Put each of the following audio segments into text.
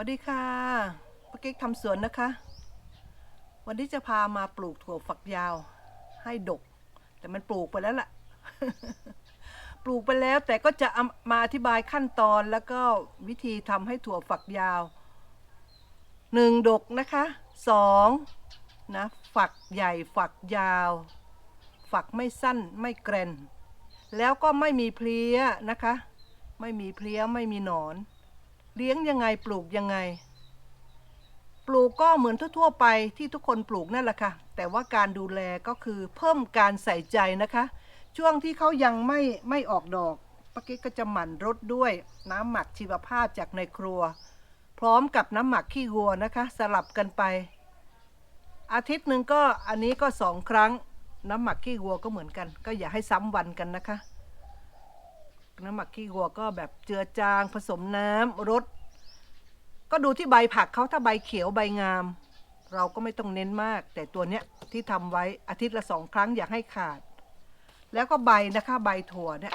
วัสดีค่ะป้าเก๊กทำสวนนะคะ วันนี้จะพามาปลูกถั่วฝักยาว ให้ดก แต่มันปลูกไปแล้วล่ะ ปลูกไปแล้วแต่ก็จะมาอธิบายขั้นตอนแล้วก็วิธีทำให้ถั่วฝักยาวหนึ่งดกนะคะสองนะฝักใหญ่ฝักยาว ฝักไม่สั้นไม่แกรนแล้วก็ไม่มีเพลี้ยนะคะ ไม่มีเพลี้ยไม่มีหนอน เลี้ยงยังไงปลูกยังไง ปลูกก็เหมือนทั่ว ๆ ไปที่ทุกคนปลูกนั่นแหละค่ะ แต่ว่าการดูแลก็คือเพิ่มการใส่ใจนะคะ ช่วงที่เขายังไม่ไม่ออกดอกป้ากิ๊กก็จะหมั่นรดด้วยน้ำหมักชีวภาพจากในครัว พร้อมกับน้ำหมักขี้วัวนะคะ สลับกันไป อาทิตย์หนึ่งก็อันนี้ก็สองครั้ง น้ำหมักขี้วัวก็เหมือนกัน ก็อย่าให้ซ้ำวันกันนะคะ น้ำหมักขี้วัวก็แบบเจือจางผสมน้ำรดก็ดูที่ใบผักเขาถ้าใบเขียวใบงาม เราก็ไม่ต้องเน้นมาก แต่ตัวเนี้ยที่ทำไว้อาทิตย์ละสองครั้งอย่าให้ขาด แล้วก็ใบนะคะใบถั่วเนี่ย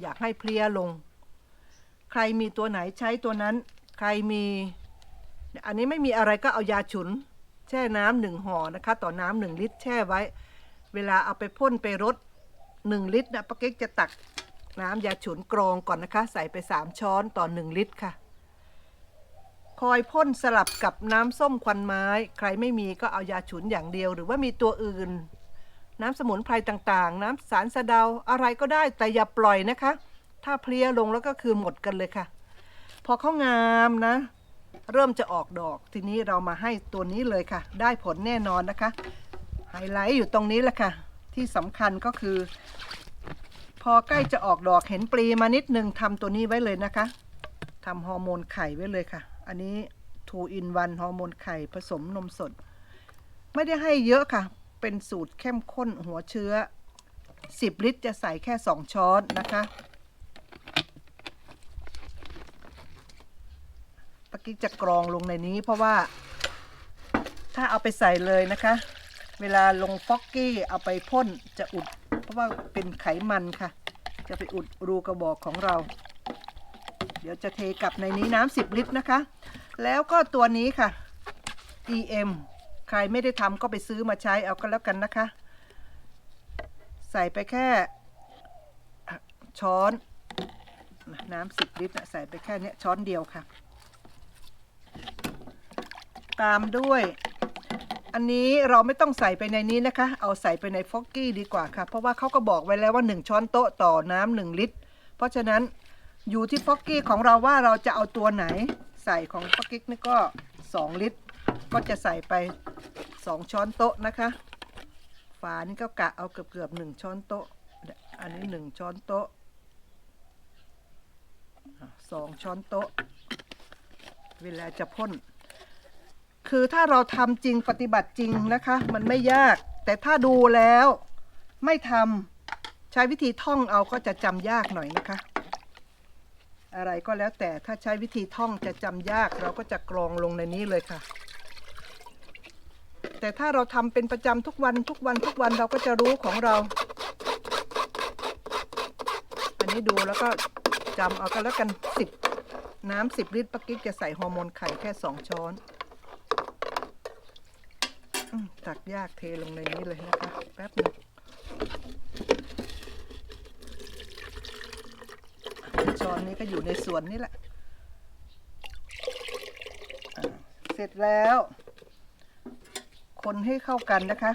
อยากให้เพลียลง ใครมีตัวไหนใช้ตัวนั้น ใครมีอันนี้ไม่มีอะไรก็เอายาฉุน แช่น้ำหนึ่งห่อนะคะ ต่อน้ำหนึ่งลิตรแช่ไว้ เวลาเอาไปพ่นไปรดหนึ่งลิตรนะป้าเก๊กจะตัก น้ำยาฉุนกรองก่อนนะคะ ใส่ไปสามช้อนต่อหนึ่งลิตรค่ะ คอยพ่นสลับกับน้ำส้มควันไม้ ใครไม่มีก็เอายาฉุนอย่างเดียว หรือว่ามีตัวอื่น น้ำสมุนไพรต่างๆ น้ำสารสะเดาอะไรก็ได้แต่อย่าปล่อยนะคะ ถ้าเพลียลงแล้วก็คือหมดกันเลยค่ะ พอเขางามนะ เริ่มจะออกดอกทีนี้เรามาให้ตัวนี้เลยค่ะ ได้ผลแน่นอนนะคะไฮไลท์อยู่ตรงนี้แหละค่ะ ที่สำคัญก็คือ พอใกล้จะออกดอกเห็นปลีมานิดนึงทำตัวนี้ไว้เลยนะคะทำฮอร์โมนไข่ไว้เลยค่ะ อันนี้2 in 1ฮอร์โมนไข่ผสมนมสด ไม่ได้ให้เยอะค่ะ เป็นสูตรเข้มข้นหัวเชื้อ 10 ลิตรจะใส่แค่ 2 ช้อนนะคะปกกี้จะกรองลงในนี้เพราะว่า ถ้าเอาไปใส่เลยนะคะ เวลาลงฟอกกี้เอาไปพ่นจะอุด เพราะว่าเป็นไขมันค่ะ จะไปอุดรูกระบอกของเรา เดี๋ยวจะเทกลับในนี้น้ำ10 ลิตรนะคะ แล้วก็ตัวนี้ค่ะ EM ใครไม่ได้ทำก็ไปซื้อมาใช้เอาก็แล้วกันนะคะ ใส่ไปแค่ช้อนน้ำ10ลิตรน่ะใส่ไปแค่เนี้ยช้อนเดียวค่ะ ตามด้วย อันนี้เราไม่ต้องใส่ไปในนี้นะคะ เอาใส่ไปในฟอกกี้ดีกว่าค่ะ เพราะว่าเขาก็บอกไว้แล้วว่า 1 ช้อนโต๊ะต่อน้ำหนึ่งลิตร เพราะฉะนั้นอยู่ที่ฟอกกี้ของเราว่าเราจะเอาตัวไหนใส่ของฟอกกี้นี่ก็ 2 ลิตร ก็จะใส่ไป 2 ช้อนโต๊ะนะคะ ฝานี่ก็กะเอาเกือบเกือบๆหนึ่งช้อนโต๊ะ อันนี้หนึ่งช้อนโต๊ะอะสองช้อนโต๊ะ เวลาจะพ่น คือถ้าเราทำจริงปฏิบัติจริงนะคะ มันไม่ยาก แต่ถ้าดูแล้วไม่ทำใช้วิธีท่องเอาก็จะจำยากหน่อยนะคะ อะไรก็แล้วแต่ถ้าใช้วิธีท่องจะจำยาก เราก็จะกรองลงในนี้เลยค่ะ แต่ถ้าเราทำเป็นประจำทุกวันทุกวันทุกวันเราก็จะรู้ของเรา อันนี้ดูแล้วก็จำเอากันแล้วกันสิบน้ำสิบลิตรปกกิ๊กจะใส่ฮอร์โมนไข่แค่สองช้อน ตักยากเทลงในนี้เลยนะคะ แป๊บหนึงช้อนนี้ก็อยู่ในสวนนี่แหละ เสร็จแล้ว คนให้เข้ากันนะคะ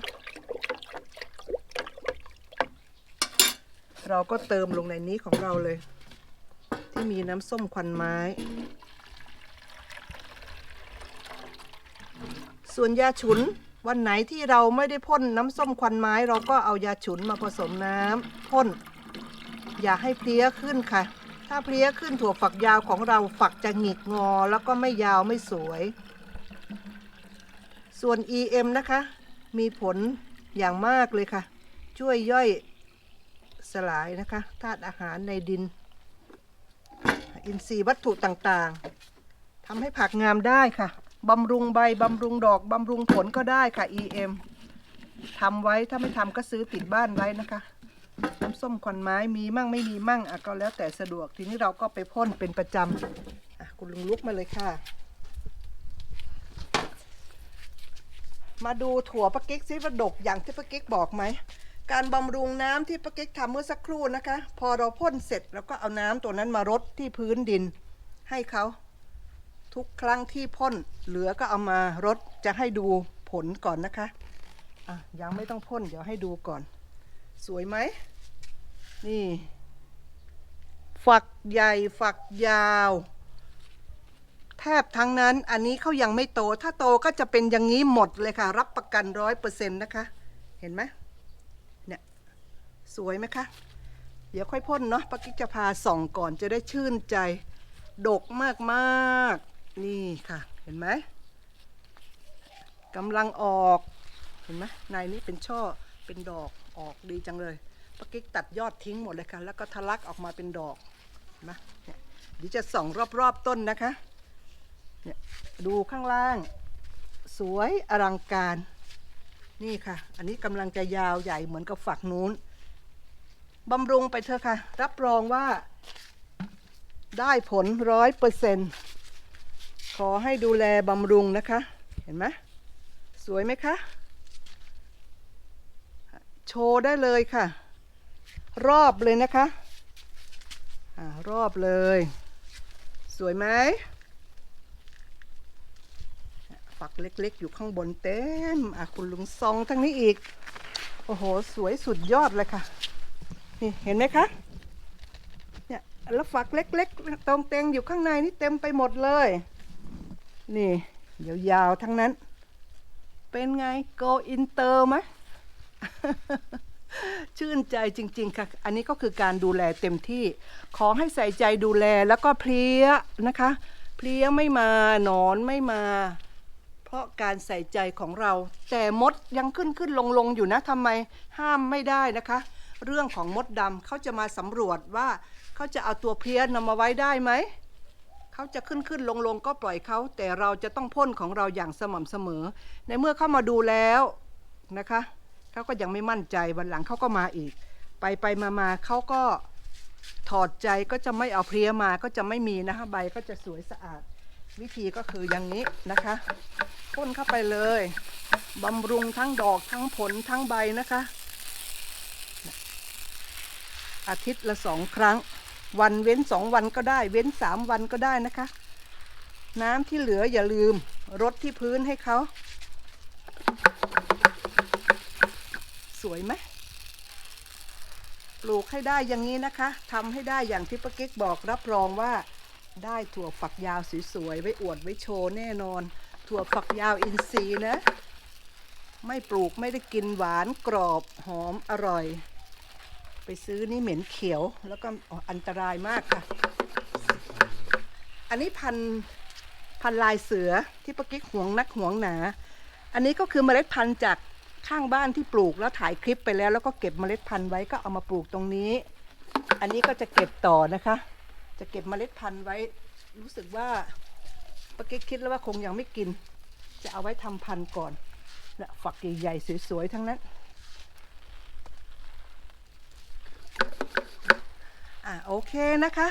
เราก็เติมลงในนี้ของเราเลย ที่มีน้ำส้มควันไม้ส่วนยาฉุน วันไหนที่เราไม่ได้พ่นน้ำส้มควันไม้ เราก็เอายาฉุนมาผสมน้ำพ่น อย่าให้เพลี้ยขึ้นค่ะ ถ้าเพลี้ยขึ้นถั่วฝักยาวของเราฝักจะหงิกงอ แล้วก็ไม่ยาวไม่สวย ส่วน EM นะคะ มีผลอย่างมากเลยค่ะ ช่วยย่อยสลายนะคะธาตุอาหารในดิน อินทรีย์วัตถุต่างๆทำให้ผักงามได้ค่ะ บำรุงใบบำรุงดอกบำรุงผลก็ได้ค่ะ EM ทำไว้ถ้าไม่ทำก็ซื้อติดบ้านไว้นะคะ น้ำส้มควันไม้มีมั่งไม่มีมั่งอะก็แล้วแต่สะดวกทีนี้เราก็ไปพ่นเป็นประจำอะคุณลุงลุกมาเลยค่ะ มาดูถั่วปะกิ๊กซิว่าดกอย่างที่ปะกิ๊กบอกไหมการบำรุงน้ำที่ปะกิ๊กทำเมื่อสักครู่นะคะ พอเราพ่นเสร็จแล้วก็เอาน้ำตัวนั้นมารดที่พื้นดินให้เขา ทุกครั้งที่พ่นเหลือก็เอามารดจะให้ดูผลก่อนนะคะอะยังไม่ต้องพ่นเดี๋ยวให้ดูก่อน สวยไหม นี่ ฝักใหญ่ฝักยาว แทบทั้งนั้นอันนี้เขายังไม่โต ถ้าโตก็จะเป็นอย่างนี้หมดเลยค่ะ รับประกันร้อยเปอร์เซ็นต์นะคะ เห็นไหมเนี่ยสวยไหมคะ เดี๋ยวค่อยพ่นเนาะปากิกจะพาส่องก่อนจะได้ชื่นใจ ดกมากมากๆ นี่ค่ะ เห็นไหมกำลังออก เห็นไหมในนี้เป็นช่อ เป็นดอก ออกดีจังเลยปากิกตัดยอดทิ้งหมดเลยค่ะ แล้วก็ทะลักออกมาเป็นดอกนไหมเนี่ยเดี๋ยวจะส่องรอบๆต้นนะคะ เนี่ยดูข้างล่าง สวยอลังการ นี่ค่ะ อันนี้กำลังจะยาวใหญ่เหมือนกับฝักนู้นบำรุงไปเถอะค่ะ รับรองว่าได้ผลร้อยเปอร์เซ็นต์ ขอให้ดูแลบำรุงนะคะ เห็นไหมสวยไหมคะ โชว์ได้เลยค่ะ รอบเลยนะคะอ่ารอบเลย สวยไหมฝักเล็กๆ อยู่ข้างบนเต็มอะคุณลุงซองทั้งนี้อีก โอ้โห สวยสุดยอดเลยค่ะ นี่เห็นไหมคะ เนี่ย แล้วฝักเล็กๆ ตรงเตงอยู่ข้างในนี่เต็มไปหมดเลย นี่ยาวๆทั้งนั้น เป็นไง go inter ไหมชื่นใจจริง ๆ ค่ะ อันนี้ก็คือการดูแลเต็มที่ ขอให้ใส่ใจดูแลแล้วก็เพลี้ยนะคะ เพลี้ยไม่มา หนอนไม่มา เพราะการใส่ใจของเรา แต่มดยังขึ้นขึ้นลงลงอยู่นะทำไมห้ามไม่ได้นะคะ เรื่องของมดดำเขาจะมาสำรวจว่าเขาจะเอาตัวเพลี้ยนำมาไว้ได้ไหม เขาจะขึ้นขึ้นลงลงก็ปล่อยเขา แต่เราจะต้องพ่นของเราอย่างสม่ำเสมอ ในเมื่อเข้ามาดูแล้วนะคะเขาก็ยังไม่มั่นใจวันหลังเขาก็มาอีก ไปไปมามาเขาก็ถอดใจก็จะไม่เอาเพลี้ยมาก็จะไม่มีนะคะใบก็จะสวยสะอาด วิธีก็คืออย่างนี้นะคะพ่นเข้าไปเลยบำรุงทั้งดอกทั้งผลทั้งใบนะคะ อาทิตย์ละสองครั้ง วันเว้นสองวันก็ได้ เว้นสามวันก็ได้นะคะ น้ำที่เหลืออย่าลืมรดที่พื้นให้เขา สวยไหมปลูกให้ได้อย่างนี้นะคะทำให้ได้อย่างที่ป้ากิ๊กบอกรับรองว่า ได้ถั่วฝักยาวสวยๆไว้อวดไว้โชว์แน่นอน ถั่วฝักยาวอินทรีย์นะ ไม่ปลูกไม่ได้กินหวานกรอบหอมอร่อย ไปซื้อนี่เหม็นเขียวแล้วก็อันตรายมากค่ะ อันนี้พันพันลายเสือที่ป้ากิ๊กห่วงนักห่วงหนา อันนี้ก็คือเมล็ดพันธุ์จากข้างบ้านที่ปลูกแล้วถ่ายคลิปไปแล้ว แล้วก็เก็บเมล็ดพันธุ์ไว้ก็เอามาปลูกตรงนี้ อันนี้ก็จะเก็บต่อนะคะ จะเก็บเมล็ดพันธุ์ไว้ รู้สึกว่าป้ากิ๊กคิดแล้วว่าคงยังไม่กิน จะเอาไว้ทำพันธุ์ก่อนนี่ยฝักใหญ่ๆสวยๆทั้งนั้น อะโอเคนะคะ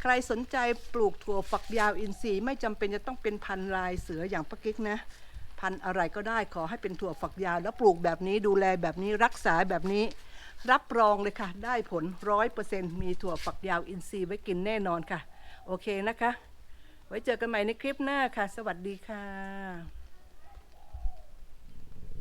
ใครสนใจปลูกถั่วฝักยาวอินทรีย์ไม่จำเป็นจะต้องเป็นพันธุ์ลายเสืออย่างป้ากิ๊กนะ พันธุ์อะไรก็ได้ขอให้เป็นถั่วฝักยาว แล้วปลูกแบบนี้ดูแลแบบนี้รักษาแบบนี้ รับรองเลยค่ะ ได้ผลร้อยเปอร์เซ็นต์มีถั่วฝักยาวอินทรีย์ไว้กินแน่นอนค่ะ โอเคนะคะ ไว้เจอกันใหม่ในคลิปหน้าค่ะ สวัสดีค่ะ